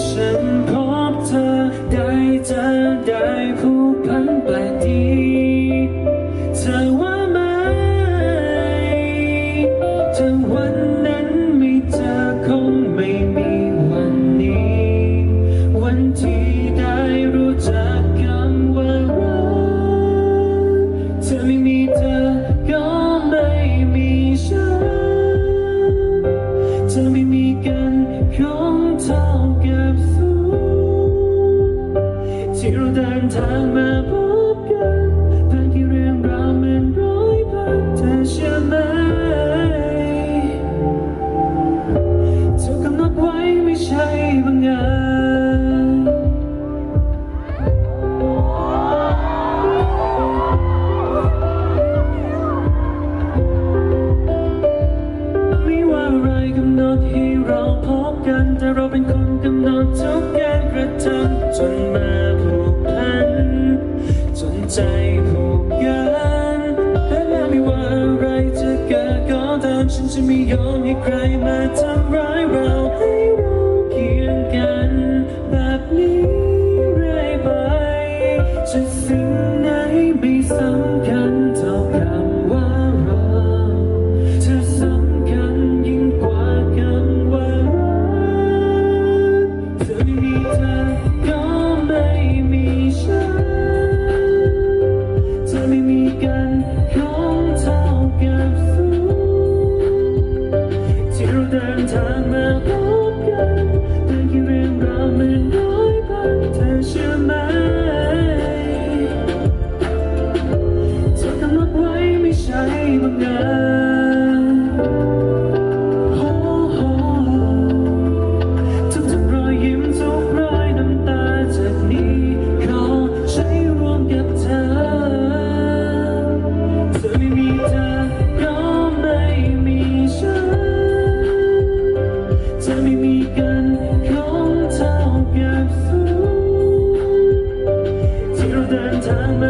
什么？ อะไรกำหนดให้เราพบกัน แต่เราเป็นคนกำหนดทุกการกระทำจนมาผูกพัน จนใจผูกยันและไม่ว่าอะไรจะเกิดก็ตามฉันจะไม่ยอมให้ใครมาทำร้ายเรา เดินทางมาพบกันแจะไม่มีกันของเธอกับสูที่เราเดินทางมา